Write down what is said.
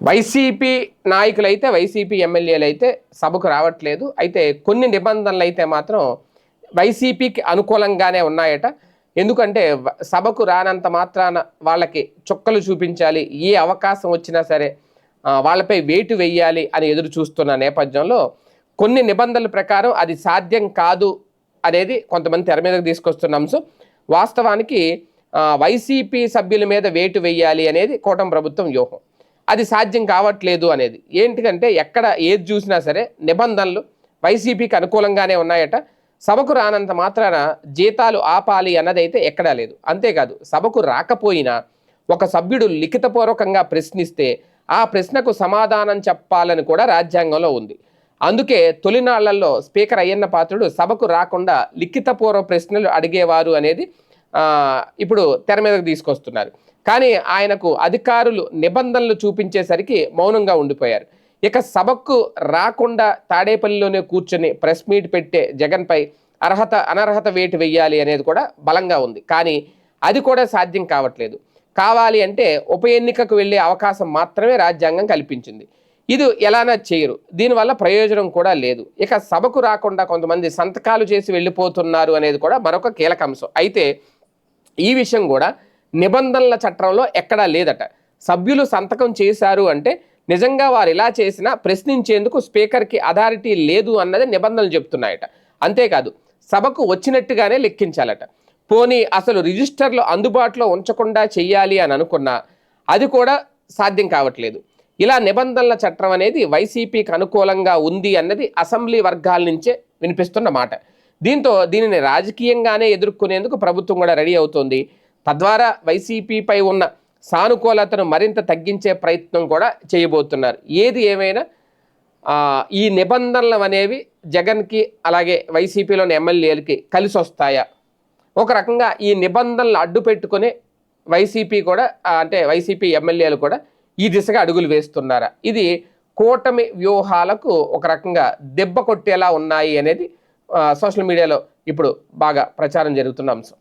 YCP నాయకులైతే YCP ఎమ్మెల్యేలు అయితే సభకు రావట్లేదు. అయితే కొన్ని నిబంధనలు అయితే మాత్రం వైసీపీకి అనుకూలంగానే ఉన్నాయట. ఎందుకంటే సభకు రానంత మాత్రాన వాళ్ళకి చుక్కలు చూపించాలి. ఏ అవకాశం వచ్చినా సరే వాళ్ళపై వేటు వెయ్యాలి అని ఎదురు చూస్తున్న నేపథ్యంలో కొన్ని నిబంధనల ప్రకారం అది సాధ్యం కాదు అనేది కొంతమంది తెర మీదకు తీసుకొస్తున్న అంశం. వాస్తవానికి వైసీపీ సభ్యుల మీద వేటు వెయ్యాలి అనేది కూటమి ప్రభుత్వం వ్యూహం. అది సాధ్యం కావట్లేదు అనేది. ఏంటికంటే ఎక్కడ ఏది చూసినా సరే నిబంధనలు వైసీపీకి అనుకూలంగానే ఉన్నాయట. సభకు రానంత మాత్రాన జీతాలు ఆపాలి అన్నదైతే ఎక్కడా లేదు. అంతేకాదు సభకు రాకపోయినా ఒక సభ్యుడు లిఖితపూర్వకంగా ప్రశ్నిస్తే ఆ ప్రశ్నకు సమాధానం చెప్పాలని కూడా రాజ్యాంగంలో ఉంది. అందుకే తొలినాళ్ళలో స్పీకర్ అయ్యన్న పాత్రుడు సభకు రాకుండా లిఖితపూర్వ ప్రశ్నలు అడిగేవారు అనేది ఇప్పుడు తెర మీదకు తీసుకొస్తున్నారు. కానీ ఆయనకు అధికారులు నిబంధనలు చూపించేసరికి మౌనంగా ఉండిపోయారు. ఇక సభకు రాకుండా తాడేపల్లిలోనే కూర్చొని ప్రెస్ మీట్ పెట్టే జగన్పై అర్హత అనర్హత వేటు వెయ్యాలి అనేది కూడా బలంగా ఉంది. కానీ అది కూడా సాధ్యం కావట్లేదు. కావాలి అంటే ఉప ఎన్నికకు వెళ్ళే అవకాశం మాత్రమే రాజ్యాంగం కల్పించింది. ఇది ఎలానా చేయరు. దీనివల్ల ప్రయోజనం కూడా లేదు. ఇక సభకు రాకుండా కొంతమంది సంతకాలు చేసి వెళ్ళిపోతున్నారు అనేది కూడా మరొక కీలక అంశం. అయితే ఈ విషయం కూడా నిబంధనల చట్టంలో ఎక్కడా లేదట. సభ్యులు సంతకం చేశారు అంటే నిజంగా వారు ఇలా చేసినా ప్రశ్నించేందుకు స్పీకర్కి అథారిటీ లేదు అన్నది నిబంధనలు చెప్తున్నాయట. అంతేకాదు సభకు వచ్చినట్టుగానే లెక్కించాలట. పోనీ అసలు రిజిస్టర్లు అందుబాటులో ఉంచకుండా చెయ్యాలి అని అనుకున్నా అది కూడా సాధ్యం కావట్లేదు. ఇలా నిబంధనల చట్టం అనేది వైసీపీకి అనుకూలంగా ఉంది అన్నది అసెంబ్లీ వర్గాల నుంచే వినిపిస్తున్న మాట. దీంతో దీనిని రాజకీయంగానే ఎదుర్కొనేందుకు ప్రభుత్వం కూడా రెడీ అవుతోంది. తద్వారా వైసీపీపై ఉన్న సానుకూలతను మరింత తగ్గించే ప్రయత్నం కూడా చేయబోతున్నారు. ఏది ఏమైనా ఈ నిబంధనలు అనేవి జగన్కి అలాగే వైసీపీలోని ఎమ్మెల్యేలకి కలిసి వస్తాయా? ఒక రకంగా ఈ నిబంధనలు అడ్డు పెట్టుకుని వైసీపీ కూడా అంటే వైసీపీ ఎమ్మెల్యేలు కూడా ఈ దిశగా అడుగులు వేస్తున్నారా? ఇది కూటమి వ్యూహాలకు ఒక రకంగా దెబ్బ కొట్టేలా ఉన్నాయి అనేది సోషల్ మీడియాలో ఇప్పుడు బాగా ప్రచారం జరుగుతున్న అంశం.